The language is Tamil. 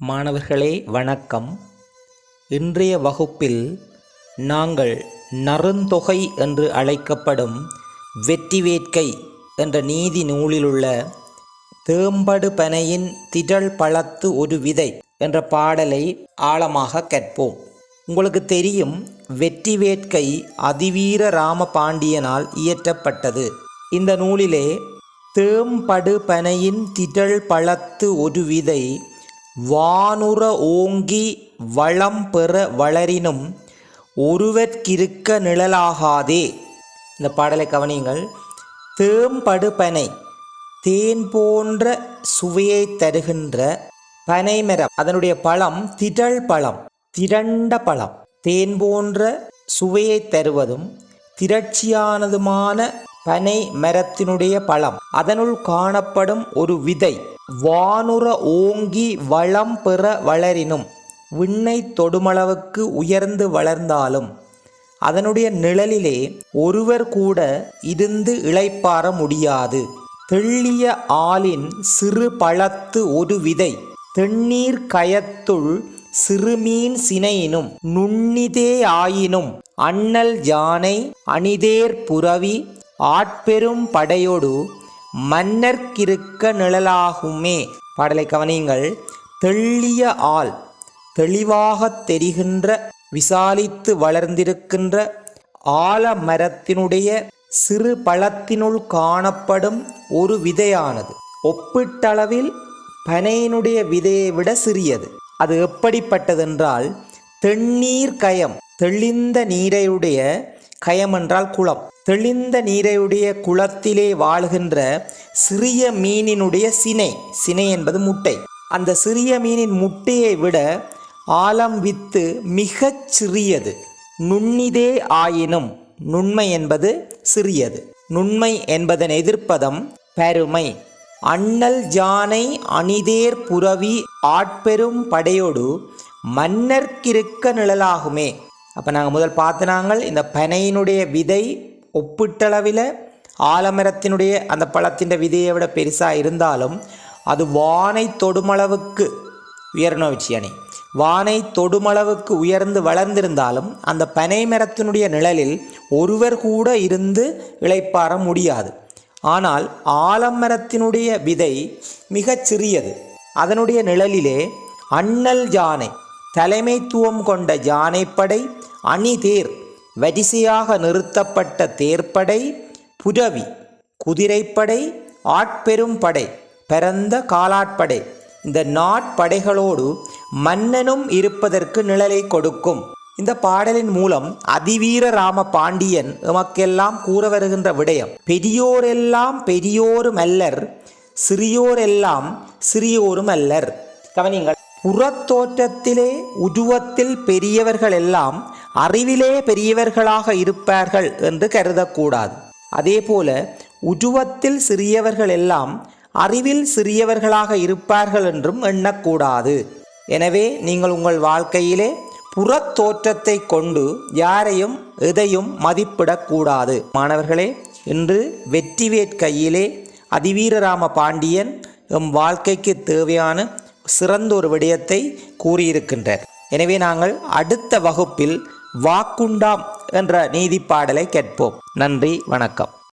மாணவர்களே வணக்கம். இன்றைய வகுப்பில் நாங்கள் நறுந்தொகை என்று அழைக்கப்படும் வெற்றி வேட்கை என்ற நீதி நூலிலுள்ள தேம்படு பனையின் திரள் பழத்து ஒரு விதை என்ற பாடலை ஆழமாக கற்போம். உங்களுக்கு தெரியும் வெற்றி வேட்கை அதிவீர ராம பாண்டியனால் இயற்றப்பட்டது. இந்த நூலிலே தேம்படு பனையின் திரள் பழத்து ஒரு விதை வானுற ஓங்கி வளம் பெற வளரினும் ஒருவர்க்கிருக்க நிழலாகாதே. இந்த பாடலை கவனியுங்கள். தேம்படு பனை தேன் போன்ற சுவையை தருகின்ற பனைமரம் அதனுடைய பழம் திரள் பழம் திரண்ட பழம். தேன் போன்ற சுவையை தருவதும் திரட்சியானதுமான பனை மரத்தினுடைய பழம். அதனுள் காணப்படும் ஒரு விதை. வானுர ஓங்கி வளம் பெற வளரினும் விண்ணை தொடுமளவுக்கு உயர்ந்து வளர்ந்தாலும் அதனுடைய நிழலிலே ஒருவர் கூட இருந்து இளைப்பாற முடியாது. தெள்ளிய ஆளின் சிறு பழத்து ஒரு விதை தென்னீர் கயத்துள் சிறுமீன் சினையினும் நுண்ணிதே ஆயினும் அண்ணல் யானை அணிதேர் புரவி ஆட்பெரும் படையோடு மன்னர்க்கிருக்க நிழலாகுமே. பாடலை கவனியுங்கள். தெள்ளிய ஆள் தெளிவாகத் தெரிகின்ற விசாலித்து வளர்ந்திருக்கின்ற ஆலமரத்தினுடைய சிறு பழத்தினுள் காணப்படும் ஒரு விதையானது. ஒப்பீட்டளவில் பனையினுடைய விதையை விட சிறியது. அது எப்படிப்பட்டதென்றால் தென்னீர் கயம் தெளிந்த நீரையுடைய கயம் என்றால் குளம். தெளிந்த நீரையுடைய குளத்திலே வாழ்கின்ற சிறிய மீனினுடைய சினை. சினை என்பது முட்டை. அந்த சிறிய மீனின் முட்டையை விட ஆழம் வித்து மிகச் சிறியது. நுண்ணிதே ஆயினும் நுண்மை என்பது சிறியது. நுண்மை என்பதன் எதிர்ப்பதம் பெருமை. அண்ணல் ஜானை அணிதேர் புரவி ஆட்பெரும் படையோடு மன்னர்க்கிருக்க நிழலாகுமே. அப்போ நாங்கள் முதல் பார்த்தனாங்கள் இந்த பனையினுடைய விதை ஒப்பிட்டளவில் ஆலமரத்தினுடைய அந்த பழத்தின் விதையை விட பெருசாக இருந்தாலும் அது வானை தொடுமளவுக்கு உயர்னோ வச்சியானே? வானை தொடுமளவுக்கு உயர்ந்து வளர்ந்திருந்தாலும் அந்த பனை மரத்தினுடைய நிழலில் ஒருவர் கூட இருந்து இளைப்பாற முடியாது. ஆனால் ஆலமரத்தினுடைய விதை மிகச் சிறியது. அதனுடைய நிழலிலே அண்ணல் யானை தலைமைத்துவம் கொண்ட யானைப்படை அணிதேர் வரிசையாக நிறுத்தப்பட்ட தேர்ப்படை புரவி குதிரைப்படை ஆட்பெரும் படை பரந்த காலாட்படை. இந்த நாட்படைகளோடு மன்னனும் இருப்பதற்கு நிழலை கொடுக்கும். இந்த பாடலின் மூலம் அதிவீர ராம பாண்டியன் எமக்கெல்லாம் கூற வருகின்ற விடயம். பெரியோரெல்லாம் பெரியோரும் அல்லர் சிறியோரெல்லாம் சிறியோரும் அல்லர். கவனிங்கள் புறத்தோற்றத்திலே உருவத்தில் பெரியவர்கள் எல்லாம் அறிவிலே பெரியவர்களாக இருப்பார்கள் என்று கருதக்கூடாது. அதே போல உருவத்தில் சிறியவர்கள் எல்லாம் அறிவில் சிறியவர்களாக இருப்பார்கள் என்றும் எண்ணக்கூடாது. எனவே நீங்கள் உங்கள் வாழ்க்கையிலே புறத்தோற்றத்தை கொண்டு யாரையும் எதையும் மதிப்பிடக்கூடாது. மாணவர்களே இன்று வெற்றிவேற் கையிலே அதிவீரராம பாண்டியன் எம் வாழ்க்கைக்கு தேவையான சிறந்த ஒரு விடயத்தை கூறியிருக்கின்றார். எனவே நாங்கள் அடுத்த வகுப்பில் வாக்குண்டாம் என்ற நீதிப்பாடலை கேட்போம். நன்றி வணக்கம்.